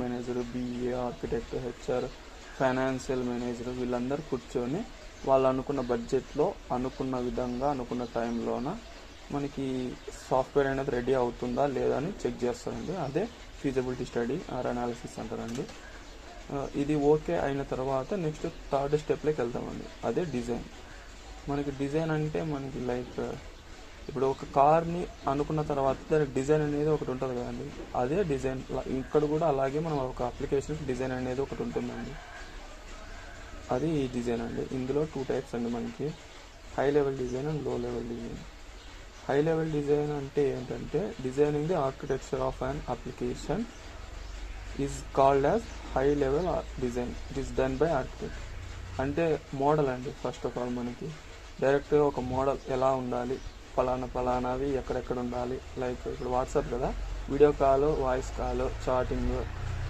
Manager BA architect HR financial manager వీళ్ళందరూ కూర్చొని వాళ్ళు అనుకున్న బడ్జెట్లో అనుకున్న విధంగా అనుకున్న టైంలోన మనకి సాఫ్ట్వేర్ అనేది రెడీ అవుతుందా లేదా అని చెక్ చేస్తారండి. అదే ఫీజబిలిటీ స్టడీ ఆర్ అనాలిసిస్ అంటారండి. ఇది ఓకే అయిన తర్వాత నెక్స్ట్ థర్డ్ స్టెప్లోకి వెళ్తామండి. అదే డిజైన్. మనకి డిజైన్ అంటే మనకి లైక్ ఇప్పుడు ఒక కార్ని అనుకున్న తర్వాత దాని డిజైన్ అనేది ఒకటి ఉంటుంది కదండి. అదే డిజైన్ ఇక్కడ కూడా అలాగే మనం ఒక అప్లికేషన్ డిజైన్ అనేది ఒకటి ఉంటుందండి. అది ఈ డిజైన్ అండి. ఇందులో టూ టైప్స్ అండి మనకి. High level design అండ్లో level design high level design అంటే ఏంటంటే designing the architecture of an application is called as high level design it is done by architect అంటే మోడల్ అండి ఫస్ట్ ఆఫ్ ఆల్ మనకి. డైరెక్ట్గా ఒక model ఎలా ఉండాలి? ఫలానా ఫలానావి ఎక్కడెక్కడ ఉండాలి? లైక్ ఇప్పుడు వాట్సాప్ కదా? Video call voice call chatting